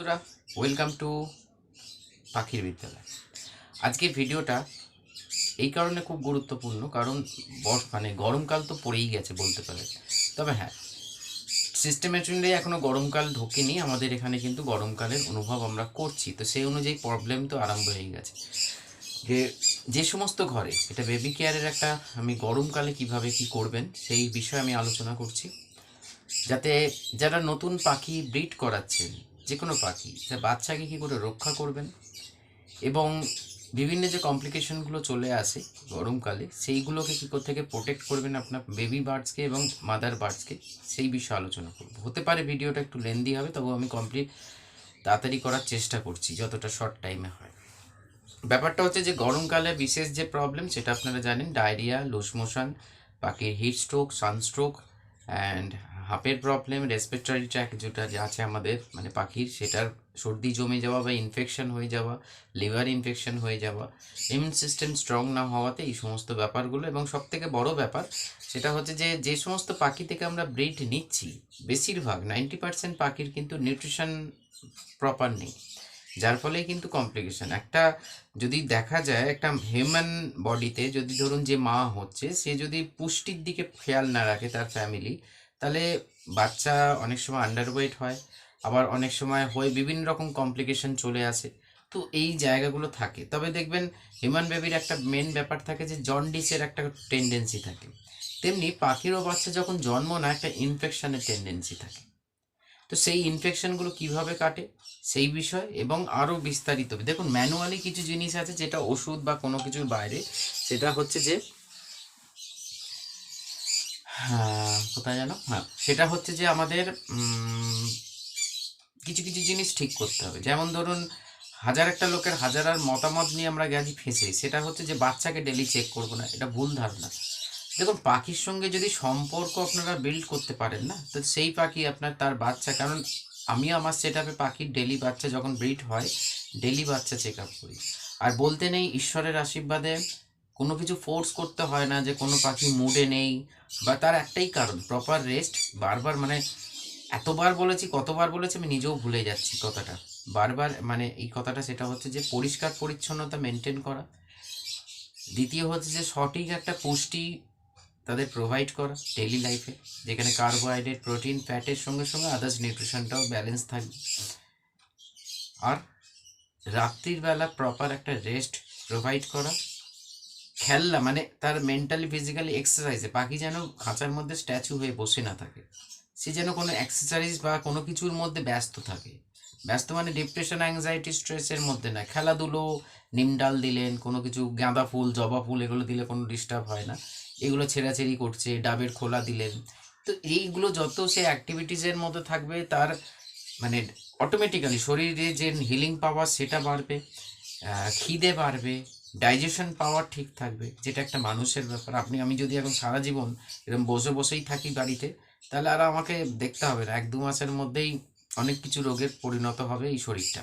বন্ধুরা welcome to পাখির বিদ্যালয়। আজকের ভিডিওটা এই কারণে খুব গুরুত্বপূর্ণ, কারণ বর মানে গরমকাল তো পড়েই গেছে বলতে পারে তবে হ্যাঁ সিস্টেমেটিকলি এখনও গরমকাল ঢোকেনি, আমাদের এখানে কিন্তু গরমকালের অনুভব আমরা করছি। তো সেই অনুযায়ী প্রবলেম তো আরম্ভ হয়ে গেছে। যে যে সমস্ত ঘরে, এটা বেবি কেয়ারের একটা, আমি গরমকালে কীভাবে কি করবেন, সেই বিষয়ে আমি আলোচনা করছি। যাতে যারা নতুন পাখি ব্রিড করাচ্ছেন যে কোনো পাখি, সে বাচ্চাকে কী করে রক্ষা করবেন? এবং বিভিন্ন যে কমপ্লিকেশনগুলো চলে আসে গরমকালে, সেইগুলোকে কী থেকে প্রোটেক্ট করবেন আপনার বেবি বার্ডসকে এবং মাদার বার্ডসকে সেই বিষয়ে আলোচনা করব। হতে পারে ভিডিওটা একটু লেন্দি হবে তবু আমি কমপ্লিট তাড়াতাড়ি করার চেষ্টা করছি, যতটা শর্ট টাইমে হয়। ব্যাপারটা হচ্ছে যে গরমকালে বিশেষ যে প্রবলেম সেটা আপনারা জানেন ডায়রিয়া লুজ মোশন পাখির হিট স্ট্রোক সানস্ট্রোক অ্যান্ড হার্টের প্রবলেম রেসপিরেটরি ট্র্যাক যেটা আছে আমাদের মানে পাখির, সেটার সর্দি জমে যাওয়া বা ইনফেকশন হয়ে যাওয়া লিভার ইনফেকশন হয়ে যাওয়া ইমিউন সিস্টেম স্ট্রং না হওয়াতে এই সমস্ত ব্যাপারগুলো এবং সব থেকে বড় ব্যাপার সেটা হচ্ছে যে যে সমস্ত পাখি থেকে আমরা ব্রিড নিচ্ছি, বেশিরভাগ নাইনটি পার্সেন্ট পাখির কিন্তু নিউট্রিশন প্রপার নেই। যার ফলে কিন্তু কমপ্লিকেশন একটা যদি দেখা যায়, একটা হিউম্যান বডিতে যদি ধরুন যে মা হচ্ছে, সে যদি পুষ্টির দিকে খেয়াল না রাখে তার ফ্যামিলি তাহলে বাচ্চা অনেক সময় আন্ডারওয়েট হয়, আবার অনেক সময় হয়ে বিভিন্ন রকম কমপ্লিকেশন চলে আসে। তো এই জায়গাগুলো থাকে। তবে দেখবেন হিউম্যান বেবির একটা মেন ব্যাপার থাকে যে জন্ডিসের একটা টেন্ডেন্সি থাকে। তেমনি পাখিরও বাচ্চা যখন জন্ম না একটা ইনফেকশানের টেন্ডেন্সি থাকে। তো সেই ইনফেকশানগুলো কীভাবে কাটে? সেই বিষয় এবং আরও বিস্তারিত। দেখুন ম্যানুয়ালি কিছু জিনিস আছে যেটা ওষুধ বা কোনো কিছুর বাইরে, সেটা হচ্ছে যে কোথায় জানো হ্যাঁ সেটা হচ্ছে যে আমাদের কিছু কিছু জিনিস ঠিক করতে হবে। যেমন ধরুন, হাজার একটা লোকের হাজার আর মতামত নিয়ে আমরা গেছি ফেঁসে, সেটা হচ্ছে যে বাচ্চাকে ডেলি চেক করব না, এটা ভুল ধারণা। দেখুন, পাখির সঙ্গে যদি সম্পর্ক আপনারা বিল্ড করতে পারেন না, তো সেই পাখি আপনার তার বাচ্চা, কারণ আমি আমার সেট আপে পাখির ডেলি বাচ্চা যখন ব্রিড হয় ডেলি বাচ্চা চেক আপ করি। আর বলতে নেই, ঈশ্বরের আশীর্বাদে কোনো কিছু ফোর্স করতে হয় না যে কোনো পাখি মুডে নেই বা তার একটাই কারণ প্রপার রেস্ট বারবার মানে এতবার বলেছি, কতবার বলেছি আমি নিজেও ভুলে যাচ্ছি কথাটা। বারবার মানে এই কথাটা সেটা হচ্ছে যে পরিষ্কার পরিচ্ছন্নতা মেনটেন করা। দ্বিতীয় হচ্ছে যে সঠিক একটা পুষ্টি তাদের প্রোভাইড করা ডেলি লাইফে যেখানে কার্বোহাইড্রেট প্রোটিন ফ্যাটের সঙ্গে সঙ্গে আদার্স নিউট্রিশনটাও ব্যালেন্স থাকবে। আর রাত্রির বেলা প্রপার একটা রেস্ট প্রোভাইড করা। খেলনা মানে তার মেন্টালি ফিজিক্যালি এক্সারসাইজে পাখি যেন খাঁচার মধ্যে স্ট্যাচু হয়ে বসে না থাকে। সে যেন কোনো এক্সারসাইজ বা কোনো কিছুর মধ্যে ব্যস্ত থাকে। ব্যস্ত মানে ডিপ্রেশন অ্যাংজাইটি স্ট্রেসের মধ্যে না। খেলাধুলো, নিম ডাল দিলেন, কোনো কিছু, গাঁদা ফুল, জবা ফুল এগুলো দিলে কোনো ডিস্টার্ব হয় না। এগুলো ছেঁড়াছেড়ি করছে, ডাবের খোলা দিলেন। তো এইগুলো যত সে অ্যাক্টিভিটিসের মধ্যে থাকবে, তার মানে অটোমেটিক্যালি শরীরে যে হিলিং পাওয়ার সেটা বাড়বে খিদে বাড়বে ডাইজেশন পাওয়ার ঠিক থাকবে, যেটা একটা মানুষের ব্যাপার। আপনি, আমি যদি এখন সারা জীবন এরকম বসে বসেই থাকি বাড়িতে, তাহলে আর আমাকে দেখতে হবে না। এক দু মাসের মধ্যেই অনেক কিছু রোগের পরিণত হবে এই শরীরটা।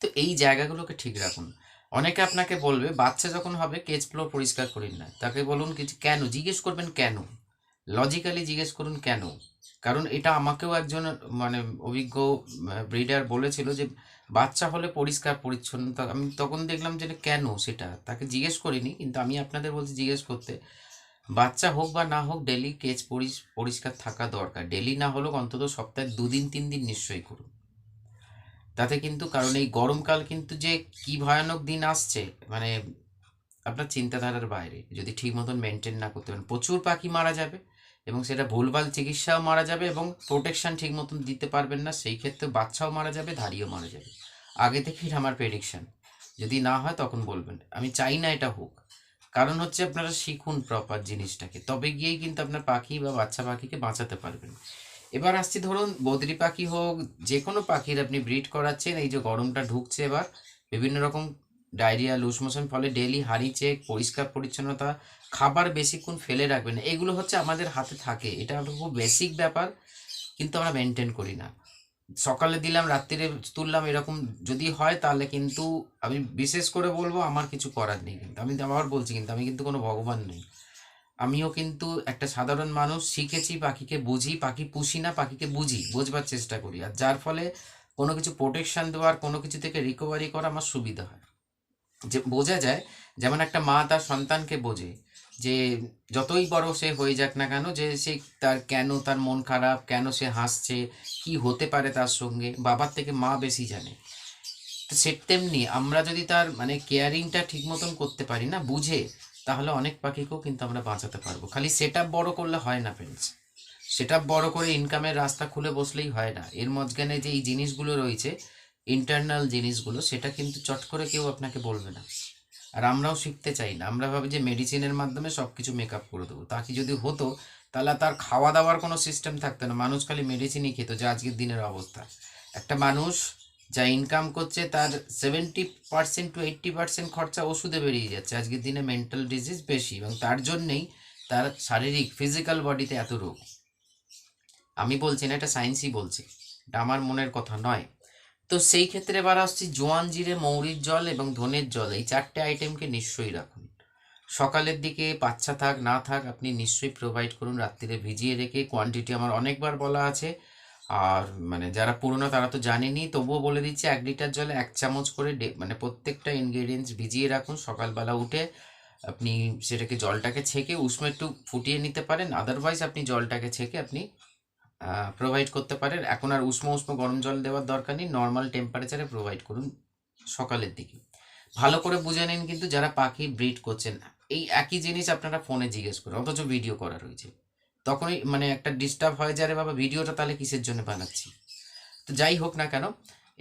তো এই জায়গাগুলোকে ঠিক রাখুন। অনেকে আপনাকে বলবে, বাচ্চা যখন হবে কেজ ফ্লোর পরিষ্কার করিন না। তাকে বলুন কিছু কেন? জিজ্ঞেস করবেন কেন? লজিক্যালি জিজ্ঞেস করুন কেন? কারণ এটা আমাকেও একজন মানে অভিজ্ঞ ব্রিডার বলেছিল যে বাচ্চা হলে পরিষ্কার পরিচ্ছন্নতা আমি তখন দেখলাম যে কেন সেটা? তাকে জিজ্ঞেস করিনি, কিন্তু আমি আপনাদের বলছি জিজ্ঞেস করতে। বাচ্চা হোক বা না হোক, ডেলি কেজ পরিষ্কার থাকা দরকার। ডেলি না হলেও অন্তত সপ্তাহে দুদিন, তিন দিন নিশ্চয়ই করুন। তাতে কিন্তু, কারণ এই গরমকাল কিন্তু যে কি ভয়ানক দিন আসছে মানে আপনার চিন্তাধারার বাইরে। যদি ঠিক মতন মেনটেন না করতে পারেন, প্রচুর পাখি মারা যাবে এবং সেটা ভুলভাল চিকিৎসাও মারা যাবে এবং প্রোটেকশন ঠিক মতন দিতে পারবেন না, সেই ক্ষেত্রে বাচ্চাও মারা যাবে, ধাড়িও মারা যাবে। আগে থেকেই আমার প্রেডিকশন যদি না হয় তখন বলবেন। আমি চাই না এটা হোক। কারণ হচ্ছে আপনারা শিখুন প্রপার জিনিসটাকে। তবে গিয়েই কিন্তু আপনার পাখি বা বাচ্চা পাখিকে বাঁচাতে পারবেন। এবার আসছি ধরুন, বদ্রি পাখি হোক যে কোনো পাখির আপনি ব্রিড করাচ্ছেন, এই যে গরমটা ঢুকছে এবার, বিভিন্ন রকম ডায়রিয়া লুজ মোশন ফলে ডেলি হাড়ি চেক পরিষ্কার পরিচ্ছন্নতা, খাবার বেশিক্ষণ ফেলে রাখবেন এগুলো হচ্ছে আমাদের হাতে থাকে। এটা খুব বেসিক ব্যাপার, কিন্তু আমরা মেনটেন করি না। সকালে দিলাম, রাত্রিরে তুললাম, এরকম যদি হয় তাহলে কিন্তু আমি বিশেষ করে বলব আমার কিছু করার নেই কিন্তু। আমি আবার বলছি কিন্তু আমি কিন্তু কোনো ভগবান নই। আমিও কিন্তু একটা সাধারণ মানুষ, শিখেছি পাখিকে বুঝি, পাখি পুষি না, পাখিকে বুঝি, বোঝবার চেষ্টা করি। আর যার ফলে কোনো কিছু প্রোটেকশন দেওয়ার, কোনো কিছু থেকে রিকভারি করা আমার সুবিধা হয়। যে বোঝা যায়, যেমন একটা মা তার সন্তানকে বোঝে যে যতই বড় সে হয়ে যাক না কেন, যে সে তার কেন তার মন খারাপ, কেন সে হাসছে, কি হতে পারে তার সঙ্গে, বাবার থেকে মা বেশি জানে। তো সে তেমনি আমরা যদি তার মানে কেয়ারিংটা ঠিক মতন করতে পারি না, বুঝে, তাহলে অনেক পাখিকেও কিন্তু আমরা বাঁচাতে পারব। খালি সেট বড় করলে হয় না ফ্রেন্ডস সেট বড় করে ইনকামের রাস্তা খুলে বসলেই হয় না। এর মাঝখানে যে এই জিনিসগুলো রয়েছে ইন্টারনাল জিনিসগুলো, সেটা কিন্তু চট করে কেউ আপনাকে বলবে না। আর আমরাও শিখতে চাই না। আমরা ভাবি যে মেডিসিনের মাধ্যমে সব কিছু মেকআপ করে দেবো। তা কি যদি হতো, তাহলে তার খাওয়া দাওয়ার কোনো সিস্টেম থাকতো না। মানুষ খালি মেডিসিনই খেত, যা আজকের দিনের অবস্থা। একটা মানুষ যা ইনকাম করছে, তার seventy percent to eighty percent খরচা ওষুধে বেরিয়ে যাচ্ছে। আজকের দিনে মেন্টাল ডিজিজ বেশি এবং তার জন্যেই তার শারীরিক ফিজিক্যাল বডিতে এত রোগ। আমি বলছি না, এটা সায়েন্সই বলছে। এটা আমার মনের কথা নয়। তো সেই ক্ষেত্রে এবার আসছি জোয়ান জিরে, মৌরির জল এবং ধনের জল। এই চারটে আইটেমকে নিশ্চয়ই রাখুন। সকালের দিকে বাচ্চা থাক, না থাক, আপনি নিশ্চয়ই প্রোভাইড করুন, রাত্রিরে ভিজিয়ে রেখে কোয়ান্টিটি আমার অনেকবার বলা আছে। আর মানে যারা পুরনো তারা তো জানেনি, তবুও বলে দিচ্ছি এক লিটার জলে এক চামচ করে মানে প্রত্যেকটা ইনগ্রেডিয়েন্টস ভিজিয়ে রাখুন। সকালবেলা উঠে আপনি সেটাকে জলটাকে ছেঁকে, উষ্ণ একটু ফুটিয়ে নিতে পারেন। আদারওয়াইজ আপনি জলটাকে ছেঁকে আপনি প্রোভাইড করতে পারেন। এখন আর উষ্ণ উষ্ণ গরম জল দেওয়ার দরকার নেই। নর্মাল টেম্পারেচারে প্রোভাইড করুন সকালের দিকে। ভালো করে বুঝে নিন কিন্তু যারা পাখি ব্রিড করছেন, এই একই জিনিস আপনারা ফোনে জিজ্ঞেস করেন, অথচ ভিডিও করা রয়েছে। তখনই মানে একটা ডিস্টার্ব হয় যে বাবা ভিডিওটা তাহলে কিসের জন্য বানাচ্ছি? তো যাই হোক না কেন,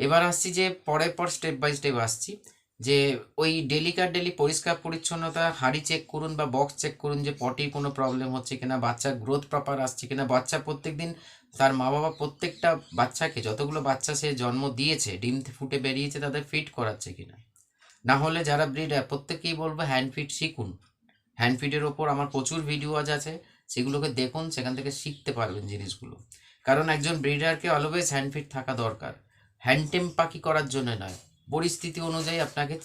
এবার আসছি যে পরের পর স্টেপ বাই স্টেপ আসছি। যে ওই ডেলিকার ডেলি পরিষ্কার, পরিচ্ছন্নতা, হাঁড়ি চেক করুন বা বক্স চেক করুন যে পটির কোনো প্রবলেম হচ্ছে কিনা বাচ্চার গ্রোথ প্রপার আসছে কিনা। বাচ্চা প্রত্যেক দিন তার মা বাবা প্রত্যেকটা বাচ্চাকে, যতগুলো বাচ্চা সে জন্ম দিয়েছে, ডিম ফুটে বেরিয়েছে, তাদের ফিট করাচ্ছে কিনা। না হলে যারা ব্রিডার প্রত্যেকেই বলব হ্যান্ড ফিট শিখুন। হ্যান্ড ফিটের ওপর আমার প্রচুর ভিডিও আজ আছে, সেগুলোকে দেখুন, সেখান থেকে শিখতে পারবেন জিনিসগুলো। কারণ একজন ব্রিডারকে অলওয়েজ হ্যান্ড ফিট থাকা দরকার। হ্যান্ডটেম পাখি করার জন্য নয়। পরিস্থিতি অনুযায়ী আপনাকে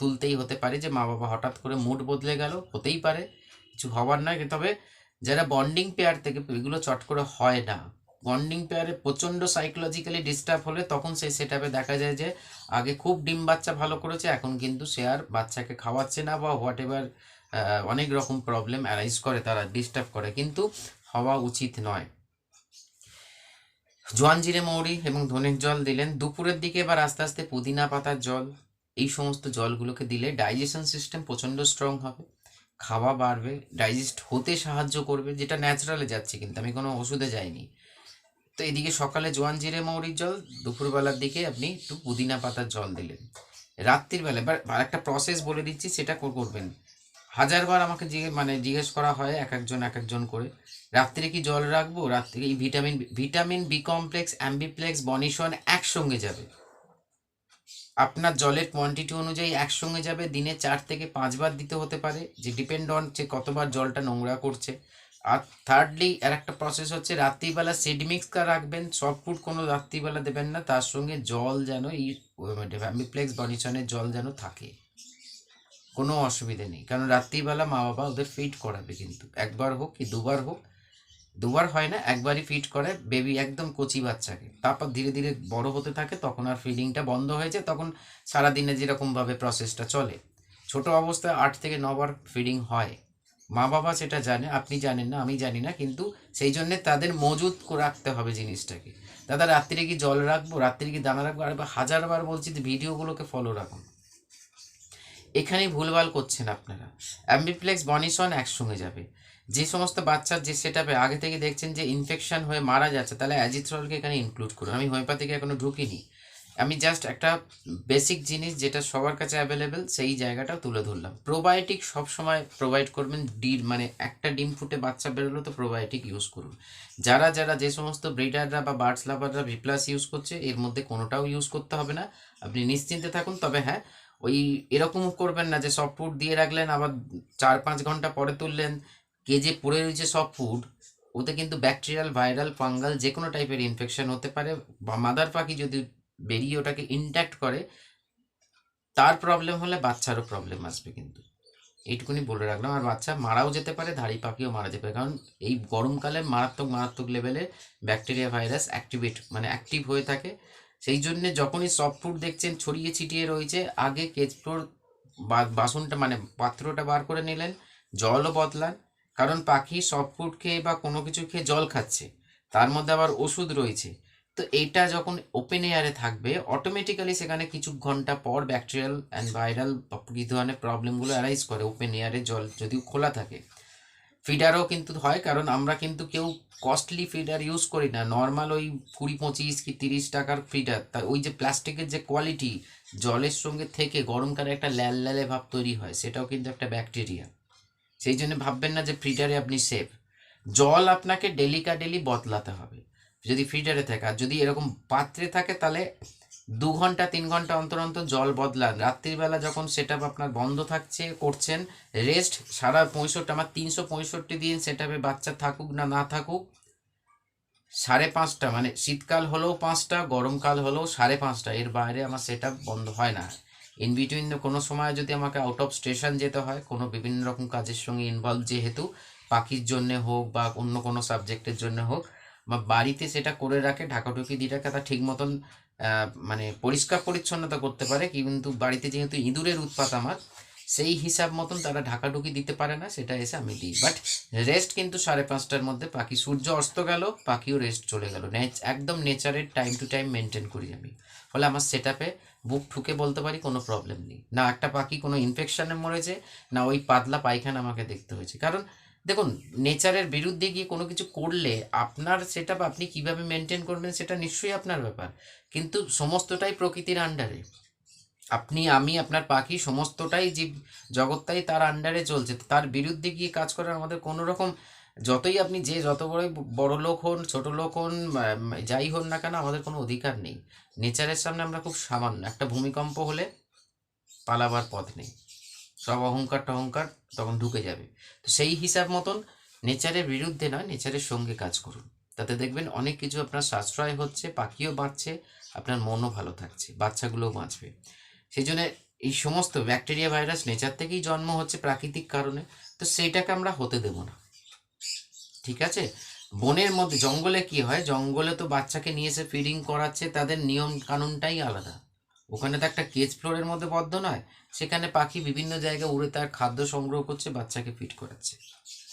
তুলতেই হতে পারে যে মা বাবা হঠাৎ করে মুড বদলে গেল, হতেই পারে, কিছু হবার নয় তবে যারা বন্ডিং পেয়ার থেকে এগুলো চট করে হয় না বন্ডিং পেয়ারে প্রচণ্ড সাইকোলজিক্যালি ডিস্টার্ব হলে তখন সেই সেট দেখা যায় যে আগে খুব ডিম বাচ্চা ভালো করেছে, এখন কিন্তু সে আর বাচ্চাকে খাওয়াচ্ছে না বা হোয়াট অনেক রকম প্রবলেম অ্যারাইজ করে, তারা ডিস্টার্ব করে। কিন্তু হওয়া উচিত নয়। জোয়ান জিরে মৌরি এবং ধনের জল দিলেন। দুপুরের দিকে এবার আস্তে আস্তে পুদিনা পাতার জল, এই সমস্ত জলগুলোকে দিলে ডাইজেশন সিস্টেম প্রচণ্ড স্ট্রং হবে। খাওয়া বাড়বে, ডাইজেস্ট হতে সাহায্য করবে, যেটা ন্যাচারালে যাচ্ছে কিন্তু, আমি কোনো ওষুধে যাইনি। তো এদিকে সকালে জোয়ান জিরে মৌরির জল, দুপুরবেলার দিকে আপনি একটু পুদিনা পাতার জল দিলেন। রাত্রির বেলা, এবার আরেকটা প্রসেস বলে দিচ্ছি, সেটা কর- করবেন। হাজারবার আমাকে জিজ্ঞে মানে জিজ্ঞেস করা হয় এক একজন এক একজন করে, রাত্রে কি জল রাখব? রাত্রে এই vitamin vitamin B complex, Ambiplex, বনিশন একসঙ্গে যাবে। আপনার জলের কোয়ান্টিটি অনুযায়ী একসঙ্গে যাবে, দিনে চার থেকে পাঁচবার দিতে হতে পারে, যে ডিপেন্ড অন যে কতবার জলটা নোংরা করছে। আর থার্ডলি আর একটা প্রসেস হচ্ছে, রাত্রিবেলা সিড মিক্স রাখবেন সফট ফুড কোনো রাত্রিবেলা দেবেন না, তার সঙ্গে জল যেন এই অ্যাম্বিপ্লেক্স, বনিশনের জল যেন থাকে। কোনো অসুবিধে নেই। কারণ রাত্রিবেলা মা বাবা ওদের ফিট করাবে কিন্তু। একবার হোক কি দুবার হোক, দুবার হয় না, একবারই ফিট করে। বেবি একদম কচি বাচ্চাকে। তারপর ধীরে ধীরে বড় হতে থাকে, তখন আর ফিডিংটা বন্ধ হয়ে যায়, তখন সারাদিনে যেরকমভাবে প্রসেসটা চলে। ছোট অবস্থায় আট থেকে নবার ফিডিং হয়। মা বাবা সেটা জানে, আপনি জানেন না, আমি জানি না, কিন্তু সেই জন্যে তাদের মজুত রাখতে হবে জিনিসটাকে। দাদা, রাত্রিরে কি জল রাখব? রাত্রিরে কি দানা রাখব? আর হাজারবার বলছি ভিডিওগুলোকে ফলো রাখুন। এখানেই ভুলভাল করছেন আপনারা। অ্যাম্বিপ্লেক্স বনিসন একসঙ্গে যাবে। যে সমস্ত বাচ্চার যে সেট আগে থেকে দেখছেন যে ইনফেকশন হয়ে মারা যাচ্ছে, তাহলে অ্যাজিথ্রলকে এখানে ইনক্লুড করুন। আমি হোমিওপ্যাথিকে এখনও ঢুকিনি। আমি জাস্ট একটা বেসিক জিনিস যেটা সবার কাছে অ্যাভেলেবেল সেই জায়গাটা তুলে ধরলাম। প্রোবায়োটিক সবসময় প্রোভাইড করবেন। ডিম মানে একটা ডিম ফুটে বাচ্চা বেরোলো তো প্রোবায়োটিক ইউজ করুন। যারা যারা যে সমস্ত ব্রিডাররা বা বার্ডস লাভাররা ভি প্লাস ইউজ করছে, এর মধ্যে কোনোটাও ইউজ করতে হবে না। আপনি নিশ্চিন্তে থাকুন। তবে হ্যাঁ ওই এরকমও করবেন না যে সব ফুড দিয়ে রাখলেন, আবার চার পাঁচ ঘণ্টা পরে তুললেন। কেজে পড়ে রয়েছে সব ফুড ওতে কিন্তু ব্যাকটেরিয়াল ভাইরাল ফাঙ্গাল যে কোনো টাইপের ইনফেকশন হতে পারে। বা মাদার পাখি যদি বেরিয়ে ওটাকে ইনট্যাক্ট করে, তার প্রবলেম হলে বাচ্চারও প্রবলেম আসবে কিন্তু। এইটুকুনি বলে রাখলাম। আর বাচ্চা মারাও যেতে পারে, ধাড়ি পাখিও মারা যেতে পারে। কারণ এই গরমকালে মারাত্মক মারাত্মক লেভেলে ব্যাকটেরিয়া ভাইরাস অ্যাক্টিভেট মানে অ্যাক্টিভ হয়ে থাকে। সেই জন্যে যখনই সফট ফুড দেখছেন, ছড়িয়ে ছিটিয়ে রয়েছে, আগে কেচপোর বাসনটা মানে পাত্রটা বার করে নিলেন, জলও বদলান। কারণ পাখি সফট ফুড খেয়ে বা কোনো কিছু খেয়ে জল খাচ্ছে, তার মধ্যে আবার ওষুধ রয়েছে। তো এইটা যখন ওপেন এয়ারে থাকবে অটোমেটিক্যালি সেখানে কিছু ঘণ্টা পর ব্যাকটেরিয়াল অ্যান্ড ভাইরাল কি ধরনের প্রবলেমগুলো অ্যারাইজ করে ওপেন এয়ারে জল যদি খোলা থাকে। ফিডারও কিন্তু হয়, কারণ আমরা কিন্তু কেউ কস্টলি ফিডার ইউজ করি না। নর্মাল ওই কুড়ি পঁচিশ কি তিরিশ টাকার ফিডার তা ওই যে প্লাস্টিকের যে কোয়ালিটি জলের সঙ্গে থেকে গরমকালে একটা ল্যাল ল্যালে ভাব তৈরি হয়, সেটাও কিন্তু একটা ব্যাকটেরিয়া সেই জন্য ভাববেন না যে ফিডারে আপনি সেফ জল আপনাকে ডেলিকা ডেলি বদলাতে হবে, যদি ফিডারে থাকে। আর যদি এরকম পাত্রে থাকে, তাহলে দু ঘণ্টা, তিন ঘণ্টা অন্তর অন্তর জল বদলান। রাত্রিবেলা যখন সেটা আপনার বন্ধ থাকছে, করছেন রেস্ট সারা পঁয়ষট্টি, আমার তিনশো পঁয়ষট্টি দিন সেটাপে বাচ্চা থাকুক না না থাকুক, সাড়ে পাঁচটা মানে শীতকাল হলেও পাঁচটা, গরমকাল হলেও সাড়ে পাঁচটা, এর বাইরে আমার সেটা বন্ধ হয় না। ইন বিটুইন কোনো সময় যদি আমাকে আউট অফ স্টেশন যেতে হয়, কোনো বিভিন্ন রকম কাজের সঙ্গে ইনভলভ যেহেতু, পাখির জন্যে হোক বা অন্য কোনো সাবজেক্টের জন্য হোক বা বাড়িতে সেটা করে রাখে, ঢাকাঢুকি দিয়ে রাখে তার ঠিক মতন মানে পরিষ্কার পরিচ্ছন্নতা করতে পারে। কিন্তু বাড়িতে যেহেতু ইঁদুরের উৎপাত আমার, সেই হিসাব মতন তারা ঢাকাঢুকি দিতে পারে না, সেটা এসে আমি দিই। বাট রেস্ট কিন্তু সাড়ে পাঁচটার মধ্যে পাখি, সূর্য অস্ত গেল, পাখিও রেস্ট চলে গেল। একদম নেচারের টাইম টু টাইম মেনটেন করি আমি। ফলে আমার সেট বুক ঠুকে বলতে পারি, কোনো প্রবলেম নেই। না একটা পাখি কোনো ইনফেকশানে মরেছে, না ওই পাতলা পায়খানা আমাকে দেখতে হয়েছে। কারণ দেখুন, নেচারের বিরুদ্ধে গিয়ে কোনো কিছু করলে আপনার সেটা আপনি কীভাবে মেনটেন করবেন সেটা নিশ্চয়ই আপনার ব্যাপার। কিন্তু সমস্তটাই প্রকৃতির আন্ডারে আপনি, আমি, আপনার পাখি সমস্তটাই জীব, জগৎটাই তার আন্ডারে চলছে। তার বিরুদ্ধে গিয়ে কাজ করার আমাদের কোনো রকম যতই আপনি যে যত বড়ই বড় লোক হন, ছোটো লোক হন যাই হন না কেন আমাদের কোনো অধিকার নেই। নেচারের সামনে আমরা খুব সামান্য। একটা ভূমিকম্প হলে পালাবার পথ নেই। সব অহংকার টহংকার তখন ঢুকে যাবে। তো সেই হিসাব মতন নেচারের বিরুদ্ধে নয়, নেচারের সঙ্গে কাজ করুন। তাতে দেখবেন অনেক কিছু আপনার সাশ্রয় হচ্ছে, পাখিও বাঁচছে আপনার মনও ভালো থাকছে, বাচ্চাগুলোও বাঁচবে। সেই জন্য এই সমস্ত ব্যাকটেরিয়া ভাইরাস নেচার থেকেই জন্ম হচ্ছে প্রাকৃতিক কারণে। তো সেইটাকে আমরা হতে দেব না। ঠিক আছে? বনের মধ্যে, জঙ্গলে কি হয়? জঙ্গলে তো বাচ্চাকে নিয়ে এসে ফিডিং করাচ্ছে, তাদের নিয়ম কানুনটাই আলাদা। ওখানে তো একটা কেজ ফ্লোরের মধ্যে বদ্ধ নয়, সেখানে পাখি বিভিন্ন জায়গায় উড়ে তার খাদ্য সংগ্রহ করছে, বাচ্চাকে ফিট করাচ্ছে।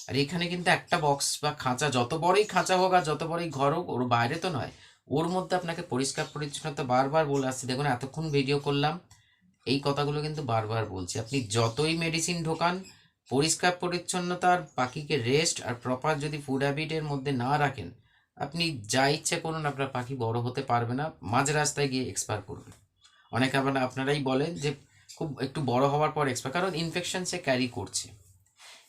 আর এখানে কিন্তু একটা বক্স বা খাঁচা, যত বড়ই খাঁচা হোক আর যত বড়ই ঘর হোক, ওর বাইরে তো নয়, ওর মধ্যে আপনাকে পরিষ্কার পরিচ্ছন্নতা বারবার বলে আসছে। দেখুন, এতক্ষণ ভিডিও করলাম, এই কথাগুলো কিন্তু বারবার বলছি। আপনি যতই মেডিসিন ঢোকান, পরিষ্কার পরিচ্ছন্নতার পাখিকে রেস্ট আর প্রপার যদি ফুড হ্যাবিটের মধ্যে না রাখেন, আপনি যা ইচ্ছে করুন, আপনার পাখি বড় হতে পারবে না, মাঝ রাস্তায় গিয়ে এক্সপায়ার করবে অনেকে আবার আপনারাই বলেন যে খুব একটু বড় হওয়ার পর এক্সপায়ার কারণ ইনফেকশন সে ক্যারি করছে।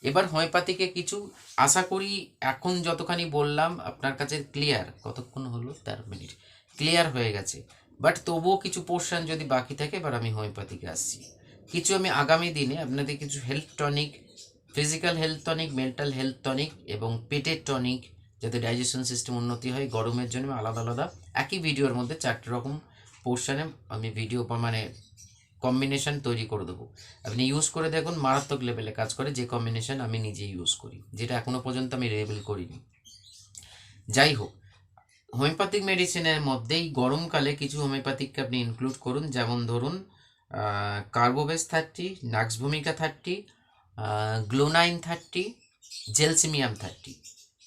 এবার হোমিওপ্যাথিকে কিছু, আশা করি এখন যতখানি বললাম, আপনার কাছে ক্লিয়ার কতক্ষণ হলো? তেরো মিনিট। ক্লিয়ার হয়ে গেছে। বাট তবুও কিছু পোর্শন যদি বাকি থাকে, এবার আমি হোমিওপ্যাথিকে আসছি। কিছু আমি আগামী দিনে আপনাদের কিছু health tonic physical health tonic mental health tonic এবং পেটের টনিক যাতে ডাইজেশন সিস্টেম উন্নতি হয়, গরমের জন্য আলাদা আলাদা। একই ভিডিওর মধ্যে চারটে রকম পোর্শনে আমি ভিডিও মানে কম্বিনেশন তৈরি করে দেবো। আপনি ইউজ করে দেখুন, মারাত্মক লেভেলে কাজ করে, যে কম্বিনেশান আমি নিজে ইউজ করি, যেটা এখনও পর্যন্ত আমি রেবেল করিনি। যাই হোক হোমিওপ্যাথিক মেডিসিনের মধ্যেই গরমকালে কিছু হোমিওপ্যাথিককে আপনি ইনক্লুড করুন, যেমন ধরুন কার্বোবেস thirty Nux vomica thirty glonoine thirty gelsemium thirty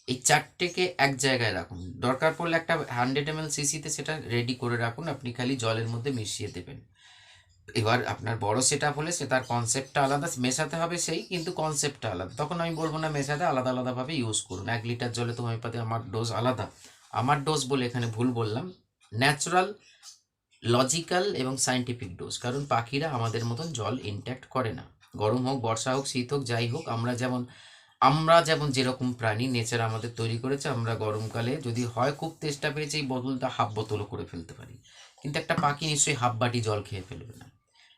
এই চারটেকে এক জায়গায় রাখুন। দরকার পড়লে একটা হান্ড্রেড এম এল সিসিতে সেটা রেডি করে রাখুন। আপনি খালি জলের মধ্যে মিশিয়ে দেবেন। এবার আপনার বড় সেট আপ হলে সে তার কনসেপ্টটা আলাদা, মেশাতে হবে সেই, কিন্তু কনসেপ্টটা আলাদা। তখন আমি বলব না মেশাতে, আলাদা, আলাদাভাবে ইউজ করুন। এক লিটার জলে তো হোমিওপ্যাথি আমার ডোজ আলাদা। আমার ডোজ বলে এখানে ভুল বললাম। ন্যাচারাল লজিক্যাল এবং সায়েন্টিফিক ডোজ কারণ পাখিরা আমাদের মতন জল ইনট্যাক্ট করে না। গরম হোক, বর্ষা হোক, শীত হোক, যাই হোক, আমরা যেমন আমরা যেমন যেরকম প্রাণী নেচার আমাদের তৈরি করেছে, আমরা গরমকালে যদি হয় খুব তেষ্টা পেয়েছে, এই বোতলটা হাফ বোতলও করে ফেলতে পারি। কিন্তু একটা পাখি নিশ্চয়ই হাফ বাটি জল খেয়ে ফেলবে না।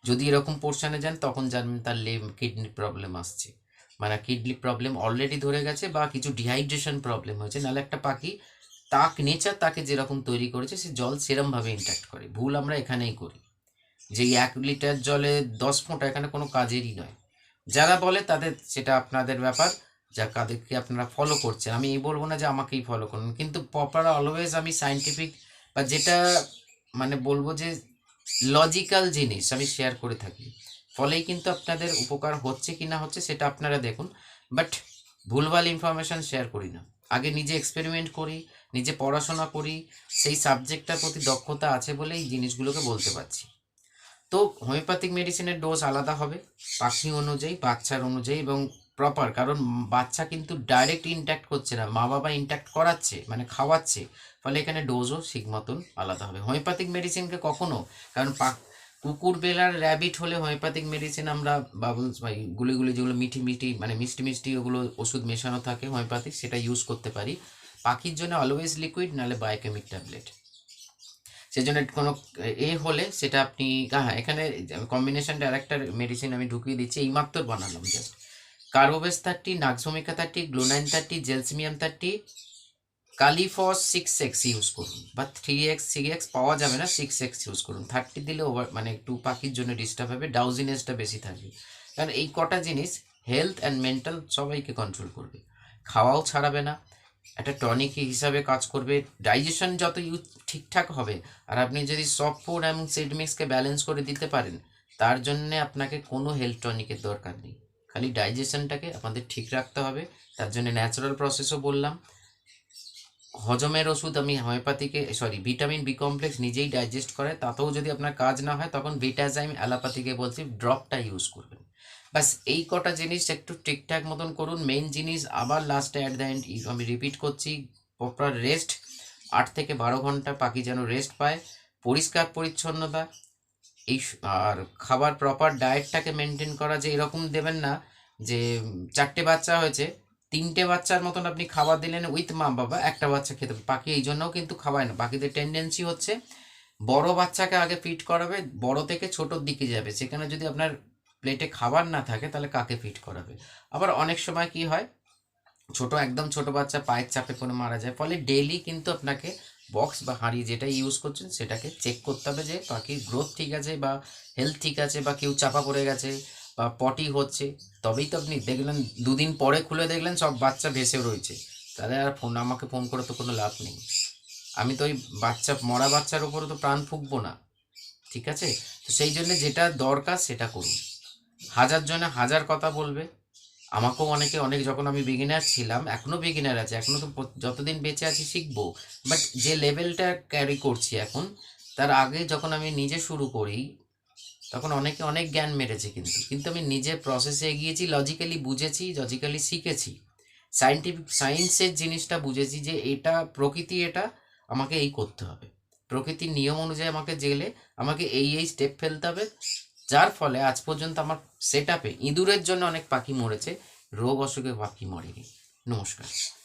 যদি এরকম পোর্শনে যান, তখন জানবেন তার লেম কিডনির প্রবলেম আসছে। মানে কিডনি প্রবলেম অলরেডি ধরে গেছে বা কিছু ডিহাইড্রেশন প্রবলেম হয়েছে। নাহলে একটা পাখি তাক নেচার তাকে যেরকম তৈরি করেছে, সে জল সেরমভাবে ইন্ট্যাক্ট করে। ভুল আমরা এখানেই করি। যে এক লিটার জলে দশ ফোঁটা এখানে কোনো কাজেরই নয়। যারা বলে তাদের, সেটা আপনাদের ব্যাপার। যা কাদেরকে আপনারা ফলো করছেন। আমি এই বলব না যে আমাকেই ফলো করুন, কিন্তু প্রপার অলওয়েজ আমি সাইন্টিফিক বা যেটা মানে বলব যে লজিক্যাল জিনিস আমি শেয়ার করে থাকি। ফলেই কিন্তু আপনাদের উপকার হচ্ছে কি না হচ্ছে সেটা আপনারা দেখুন বাট ভুলভাল ইনফরমেশান শেয়ার করি না। আগে নিজে এক্সপেরিমেন্ট করি, নিজে পড়াশোনা করি, সেই সাবজেক্টটার প্রতি দক্ষতা আছে বলে এই জিনিসগুলোকে বলতে পারছি। তো হোমিওপ্যাথিক মেডিসিনের ডোজ আলাদা হবে, পাখি অনুযায়ী, বাচ্চার অনুযায়ী এবং প্রপার কারণ বাচ্চা কিন্তু ডাইরেক্ট ইন্ট্যাক্ট করছে না মা বাবা ইন্ট্যাক্ট করাচ্ছে মানে খাওয়াচ্ছে, ফলে এখানে ডোজও ঠিক মতন আলাদা হবে। হোমিওপ্যাথিক মেডিসিনকে কখনো, কারণ পা, কুকুর বেলার র্যাবিট হলে হোমিওপ্যাথিক মেডিসিন আমরা বাবলস বা গুলিগুলি যেগুলো মিঠি মিঠি মানে মিষ্টি মিষ্টি ওগুলো ওষুধ মেশানো থাকে হোমিওপ্যাথিক সেটা ইউজ করতে পারি। পাখির জন্য অলওয়েজ লিকুইড নাহলে বায়োকেমিক ট্যাবলেট সেই জন্য কোনো, এ হলে সেটা আপনি হ্যাঁ এখানে কম্বিনেশনটা আরেকটা মেডিসিন আমি ঢুকিয়ে দিচ্ছি, এইমাত্র বানালাম just কার্বোবেস thirty Nux vomica thirty glonoine thirty gelsemium thirty Kali phos six X use করুন। বা থ্রি এক্স সিক্স এক্স পাওয়া যাবে না, সিক্স এক্স ইউজ করুন। থার্টি দিলে ওভার মানে একটু পাখির জন্য ডিস্টার্ব হবে, ডাউজিনেসটা বেশি থাকবে। কারণ এই কটা জিনিস হেলথ অ্যান্ড মেন্টাল সবাইকে কন্ট্রোল করবে। খাওয়াও ছাড়াবে না, একটা টনিক হিসাবে কাজ করবে। ডাইজেশন যত ইউ ঠিকঠাক হবে, আর আপনি যদি সফট ফুড এবং সিড মিক্সকে ব্যালেন্স করে দিতে পারেন, তার জন্যে আপনাকে কোনো হেলথ টনিকের দরকার নেই। খালি ডাইজেশনটাকে আমাদের ঠিক রাখতে হবে। তার জন্য ন্যাচারাল প্রসেসও বললাম। হজমের ওষুধ আমি হোমিওপ্যাথিকে সরি ভিটামিন বি কমপ্লেক্স নিজেই ডাইজেস্ট করে, তাতেও যদি আপনার কাজ না হয়, তখন ভিটাজাইম অ্যালোপ্যাথিকে বলছি ড্রপটা ইউজ করবেন। বাস এই কটা জিনিস একটু ঠিকঠাক মতন করুন। মেইন জিনিস আবার লাস্টে অ্যাট দ্য এন্ড আমি রিপিট করছি প্রপার রেস্ট আট থেকে বারো ঘণ্টা পাখি যেন রেস্ট পায়। পরিষ্কার পরিচ্ছন্নতা এই আর খাবার প্রপার ডায়েটটাকে মেনটেন করা যে এরকম দেবেন না যে চারটে বাচ্চা হয়েছে, তিনটে বাচ্চার মতন আপনি খাবার দিলেন উইথ মা বাবা, একটা বাচ্চা খেতে পাখি এই জন্যও কিন্তু খাওয়ায় না। পাখিদের টেন্ডেন্সি হচ্ছে বড় বাচ্চাকে আগে ফিট করাবে, বড় থেকে ছোটোর দিকে যাবে। সেখানে যদি আপনার প্লেটে খাবার না থাকে, তাহলে কাকে ফিট করাবে? আবার অনেক সময় কি হয়, ছোট, একদম ছোট বাচ্চা পায়ের চাপে কোনো মারা যায়, ফলে ডেলি কিন্তু আপনাকে বক্স বা হাঁড়ি যেটা ইউজ করছেন, সেটাকে চেক করতে হবে যে পাখির গ্রোথ ঠিক আছে বা হেলথ ঠিক আছে বা কেউ চাপা পড়ে গেছে বা পটি হচ্ছে। তবেই তো আপনি দেখলেন, দুদিন পরে খুলে দেখলেন সব বাচ্চা ভেসে রয়েছে। তাহলে আর ফোন, আমাকে ফোন করে তো কোনো লাভ নেই। আমি তো ওই বাচ্চা, মরা বাচ্চার উপরে তো প্রাণ ফুঁকবো না। ঠিক আছে? তো সেই জন্য যেটা দরকার সেটা করুন। হাজার জনে হাজার কথা বলবে। আমাকেও অনেকে, অনেক যখন আমি বিগিনার ছিলাম এখনও বিগিনার আছে এখনও তো যতদিন বেঁচে আছি শিখব বাট যে লেভেলটা ক্যারি করছি এখন, তার আগে যখন আমি নিজে শুরু করি, তখন অনেকে অনেক জ্ঞান মেরেছে কিন্তু কিন্তু আমি নিজে প্রসেসে এগিয়েছি লজিক্যালি বুঝেছি লজিক্যালি শিখেছি। সায়েন্টিফিক সায়েন্সের জিনিসটা বুঝেছি যে এটা প্রকৃতি, এটা আমাকে এই করতে হবে। প্রকৃতির নিয়ম অনুযায়ী আমাকে জেলে, আমাকে এই এই স্টেপ ফেলতে হবে যার ফলে আজ পর্যন্ত আমার সেট আপে ইঁদুরের জন্য অনেক পাখি মরেছে, রোগ অসুখে পাখি মরেনি। নমস্কার।